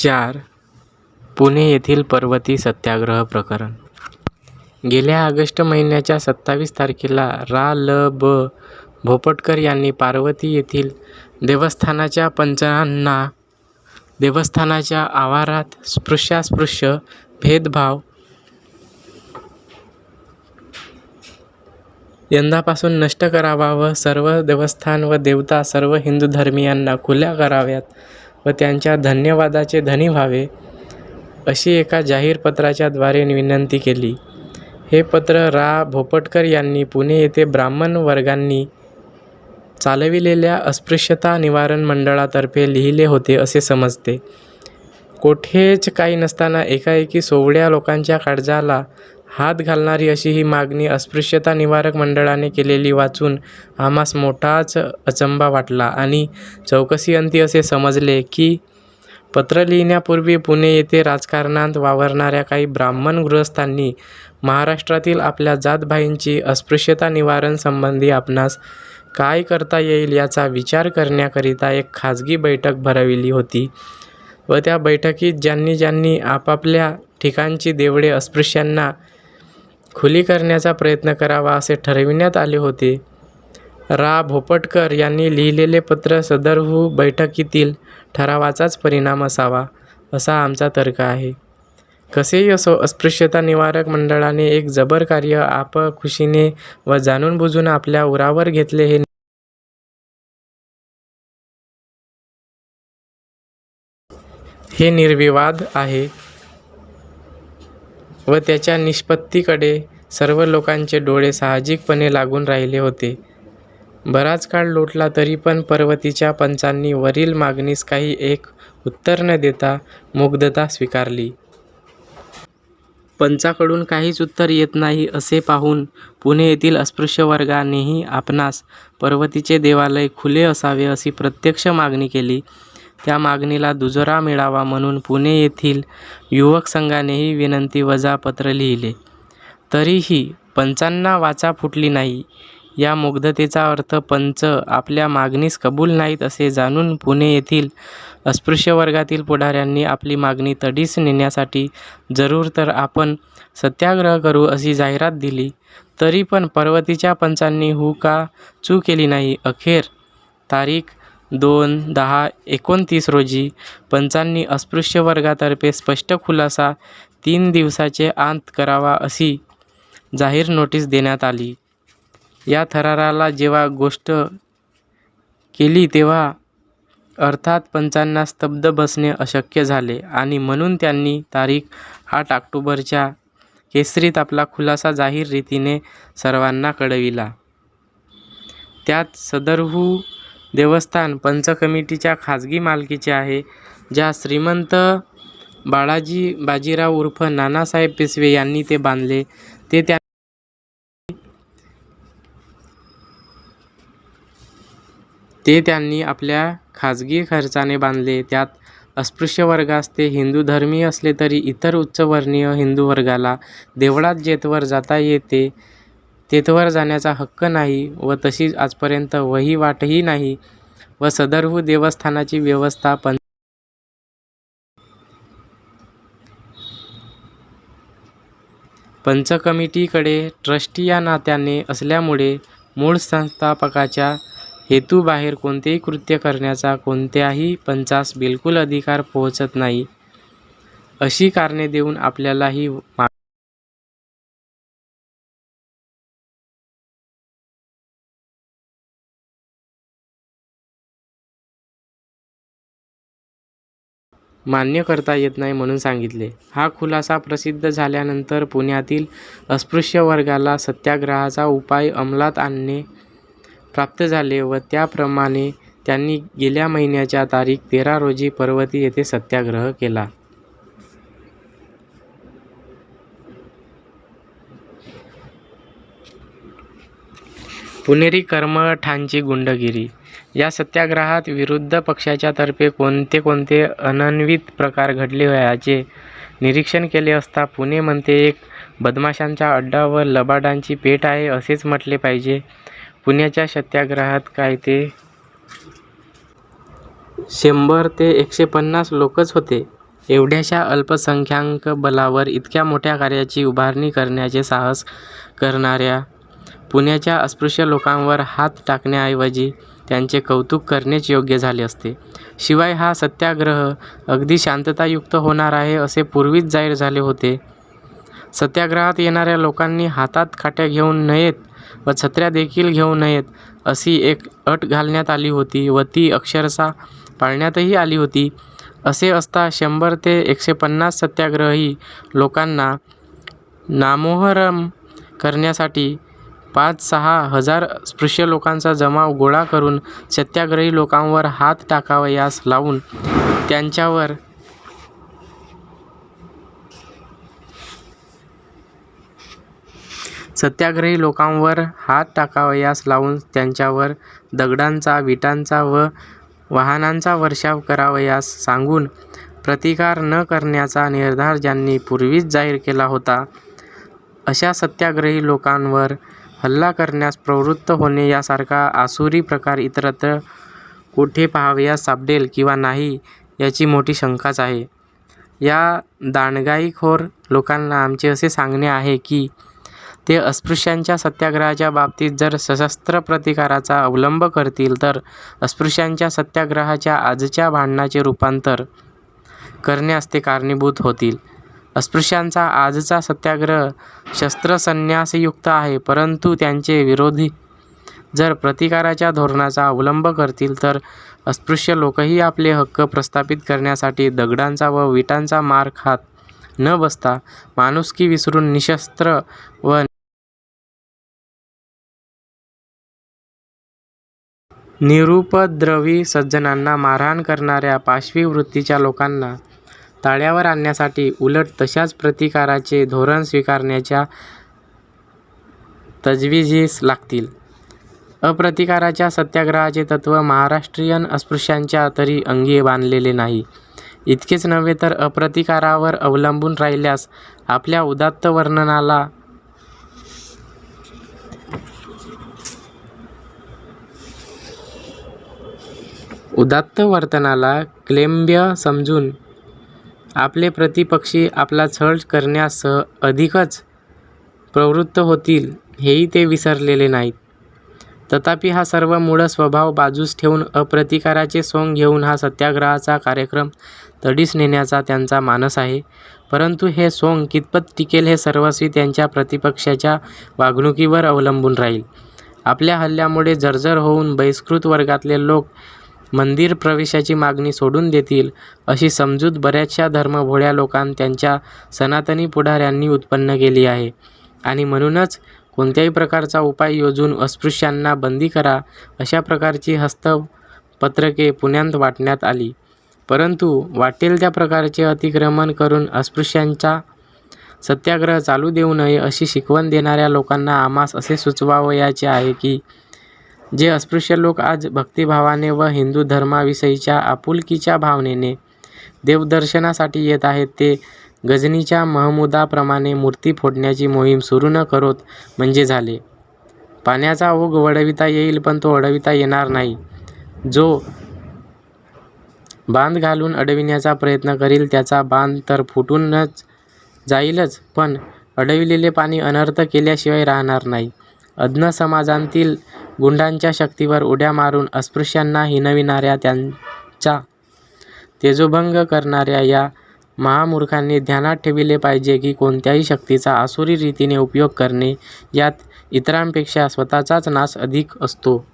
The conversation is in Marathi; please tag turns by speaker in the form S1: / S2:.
S1: चार पुणे येथील पर्वती सत्याग्रह प्रकरण. गेल्या ऑगस्ट महिन्याच्या सत्तावीस तारखेला रा ल ब भोपटकर यांनी पार्वती येथील देवस्थानाच्या पंचांना देवस्थानाच्या आवारात स्पृश्यास्पृश्य भेदभाव यंदापासून नष्ट करावा व सर्व देवस्थान व देवता सर्व हिंदू धर्मियांना खुल्या कराव्यात. व त्यांच्या धन्यवादाचे धनी व्हावे अशी एका जाहीर पत्राच्या द्वारे विनंती केली. हे पत्र रा. भोपटकर यांनी पुणे येथे ब्राह्मण वर्गांनी चालविलेल्या अस्पृश्यता निवारण मंडळातर्फे लिहिले होते असे समजते. कोठेच काही नसताना एकाएकी सोवळ्या लोकांच्या काळजाला हात घालणारी अशी ही मागणी अस्पृश्यता निवारक मंडळाने केलेली वाचून आम्हास मोठाच अचंबा वाटला आणि चौकशीअंती असे समजले की पत्र लिहिण्यापूर्वी पुणे येथे राजकारणात वावरणाऱ्या काही ब्राह्मण गृहस्थांनी महाराष्ट्रातील आपल्या जातभाईंची अस्पृश्यता निवारण संबंधी आपणास काय करता येईल याचा विचार करण्याकरिता एक खाजगी बैठक भरविली होती व त्या बैठकीत ज्यांनी ज्यांनी आपापल्या ठिकाणची देवळे अस्पृश्यांना खुली करण्याचा प्रयत्न करावा असे ठरविण्यात आले होते. रा. भोपटकर यांनी लिहिलेले पत्र सदरहू बैठकीतील ठरावाचाच परिणाम असावा असा आमचा तर्क आहे. कसेही असो अस्पृश्यता निवारक मंडळाने एक जबर कार्य आप खुशीने व जाणून बुजून आपल्या उरावर घेतले हे हे निर्विवाद आहे. व त्याच्या निष्पत्तीकडे सर्व लोकांचे डोळे साहजिकपणे लागून राहिले होते. बराच काळ लोटला तरी पण पर्वतीच्या पंचांनी वरील मागणीस काही एक उत्तर न देता मुग्धता स्वीकारली. पंचाकडून काहीच उत्तर येत नाही असे पाहून पुणे येथील अस्पृश्य वर्गानेही आपणास पर्वतीचे देवालय खुले असावे अशी प्रत्यक्ष मागणी केली. त्या मागणीला दुजोरा मिळावा म्हणून पुणे येथील युवक संघानेही विनंती वजा पत्र लिहिले. तरीही पंचांना वाचा फुटली नाही. या मुग्धतेचा अर्थ पंच आपल्या मागणीस कबूल नाहीत असे जाणून पुणे येथील अस्पृश्य वर्गातील पुढाऱ्यांनी आपली मागणी तडीस नेण्यासाठी जरूर तर आपण सत्याग्रह करू अशी जाहिरात दिली. तरी पण पर्वतीच्या पंचांनी हू का चू केली नाही? अखेर तारीख दोन दहा एकोणतीस रोजी पंचांनी अस्पृश्य वर्गातर्फे स्पष्ट खुलासा तीन दिवसाचे आंत करावा अशी जाहीर नोटीस देण्यात आली. या थराराला जेव्हा गोष्ट केली तेव्हा अर्थात पंचांना स्तब्ध बसणे अशक्य झाले आणि म्हणून त्यांनी तारीख आठ ऑक्टोबरच्या केसरीत आपला खुलासा जाहीर रीतीने सर्वांना कळविला. त्यात सदरहू देवस्थान पंच कमिटीच्या खाजगी मालकीचे आहे ज्या श्रीमंत बाळाजी बाजीराव उर्फ नानासाहेब पेशवे यांनी ते बांधले. ते त्या ते त्यांनी आपल्या खाजगी खर्चाने बांधले. त्यात अस्पृश्य वर्गास ते हिंदू धर्मीय असले तरी इतर उच्चवर्णीय हिंदू वर्गाला देवळात जेतवर जाता येते. तेथवर जाण्याचा हक्क नाही व तशी आजपर्यंत वहिवाटही नाही व सदरहू देवस्थानाची व्यवस्था पं पंच कमिटीकडे ट्रस्टी या नात्याने असल्यामुळे मूळ संस्थापकाच्या हेतूबाहेर कोणतेही कृत्य करण्याचा कोणत्याही पंचास बिलकुल अधिकार पोहोचत नाही अशी कारणे देऊन आपल्याला ही मान्य करता येत नाही म्हणून सांगितले. हा खुलासा प्रसिद्ध झाल्यानंतर पुण्यातील अस्पृश्य वर्गाला सत्याग्रहाचा उपाय अंमलात आणणे प्राप्त झाले व त्याप्रमाणे त्यांनी गेल्या महिन्याच्या तारीख तेरा रोजी पर्वती येथे सत्याग्रह केला. पुणेरी कर्मठांची गुंडगिरी या सत्याग्रहात विरुद्ध पक्षाच्या तर्फे कोणते कोणते अनन्वित प्रकार घडले याचे निरीक्षण केले असता पुणे म्हणते एक बदमाशांचा अड्डा व लबाडांची पेठ आहे असेच म्हटले पाहिजे. पुण्याच्या सत्याग्रहात काय ते? शंभर ते एकशे पन्नास लोकच होते. एवढ्याशा अल्पसंख्याक बलावर इतक्या मोठ्या कार्याची उभारणी करण्याचे साहस करणाऱ्या पुण्याच्या अस्पृश्य लोकांवर हात टाकण्याऐवजी त्यांचे कौतुक करणेच योग्य झाले असते. शिवाय हा सत्याग्रह अगदी शांततायुक्त होणार आहे असे पूर्वीच जाहीर झाले होते. सत्याग्रहात येणाऱ्या लोकांनी हातात खाट्या घेऊ नयेत व छत्र्या देखील घेऊ नयेत अशी एक अट घालण्यात आली होती व ती अक्षरशः पाळण्यातही आली होती. असे असता शंभर ते एकशे पन्नास सत्याग्रही लोकांना नामोहरम करण्यासाठी पाच सहा हजार स्पृश्य लोकांचा जमाव गोळा करून सत्याग्रही लोकांवर हात टाकावयास लावून त्यांच्यावर सत्याग्रही लोकांवर हात टाकावयास लावून त्यांच्यावर दगडांचा, विटांचा व वाहनांचा वर्षाव करावयास सांगून प्रतिकार न करण्याचा निर्धार ज्यांनी पूर्वीच जाहीर केला होता, अशा सत्याग्रही लोकांवर हल्ला करण्यास प्रवृत्त होणे यासारखा आसुरी प्रकार इतरत्र कोठे पाहावयास सापडेल किंवा नाही याची मोठी शंकाच आहे. या दांडगाईखोर लोकांना आमचे असे सांगणे आहे की, ते अस्पृश्यांच्या सत्याग्रहाच्या बाबतीत जर सशस्त्र प्रतिकाराचा अवलंब करतील तर अस्पृश्यांच्या सत्याग्रहाच्या आजच्या भांडणाचे रूपांतर करण्यास ते कारणीभूत होतील. अस्पृश्यांचा आजचा सत्याग्रह शस्त्रसन्यासयुक्त आहे परंतु त्यांचे विरोधी जर प्रतिकाराच्या धोरणाचा अवलंब करतील तर अस्पृश्य लोकही आपले हक्क प्रस्थापित करण्यासाठी दगडांचा व विटांचा मार खात न बसता माणुसकी विसरून निशस्त्र व निरुपद्रवी सज्जनांना मारहाण करणाऱ्या पाशवी वृत्तीच्या लोकांना ताळ्यावर आणण्यासाठी उलट तशाच प्रतिकाराचे धोरण स्वीकारण्याच्या तजवीजीस लागतील. अप्रतिकाराच्या सत्याग्रहाचे तत्त्व महाराष्ट्रीयन अस्पृश्यांच्या तरी अंगी बांधलेले नाही. इतकेच नव्हे तर अप्रतिकारावर अवलंबून राहिल्यास आपल्या उदात्त वर्णनाला उदात्त वर्तनाला क्लेम्ब्य समजून आपले प्रतिपक्षी आपला छळ करण्यास अधिकच प्रवृत्त होतील हेही ते विसरलेले नाहीत. तथापि हा सर्व मूळ स्वभाव बाजूस ठेवून अप्रतिकाराचे सोंग घेऊन हा सत्याग्रहाचा कार्यक्रम तडीस नेण्याचा त्यांचा मानस आहे. परंतु हे सोंग कितपत टिकेल हे सर्वस्वी त्यांच्या प्रतिपक्षाच्या वागणुकीवर अवलंबून राहील. आपल्या हल्ल्यामुळे जर्जर होऊन बहिष्कृत वर्गातले लोक मंदिर प्रवेशाची मागणी सोडून देतील अशी समजूत बऱ्याचशा धर्मभोळ्या लोकांत त्यांच्या सनातनी पुढाऱ्यांनी उत्पन्न केली आहे आणि म्हणूनच कोणत्याही प्रकारचा उपाय योजून अस्पृश्यांना बंदी करा अशा प्रकारची हस्तपत्रके पुण्यात वाटण्यात आली. परंतु वाटेल त्या प्रकारचे अतिक्रमण करून अस्पृश्यांचा सत्याग्रह चालू देऊ नये अशी शिकवण देणाऱ्या लोकांना आम्हास असे सुचवावयाचे आहे की, जे अस्पृश्य लोक आज भक्तिभावाने व हिंदू धर्माविषयीच्या आपुलकीच्या भावनेने देवदर्शनासाठी येत आहेत ते गजनीच्या महमुदाप्रमाणे मूर्ती फोडण्याची मोहीम सुरू न करोत म्हणजे झाले. पाण्याचा ओघ वळविता येईल पण तो अडविता येणार नाही. जो बांध घालून अडविण्याचा प्रयत्न करील त्याचा बांध तर फुटूनच जाईलच पण अडविलेले पाणी अनर्थ केल्याशिवाय राहणार नाही. अज्ञ समाजांतील गुंडांच्या शक्तीवर उड्या मारून अस्पृश्यांना हिणविणाऱ्या त्यांचा तेजोभंग करणाऱ्या या महामूर्खांनी ध्यानात ठेविले पाहिजे की कोणत्याही शक्तीचा आसुरी रीतीने उपयोग करणे यात इतरांपेक्षा स्वतःचाच नाश अधिक असतो.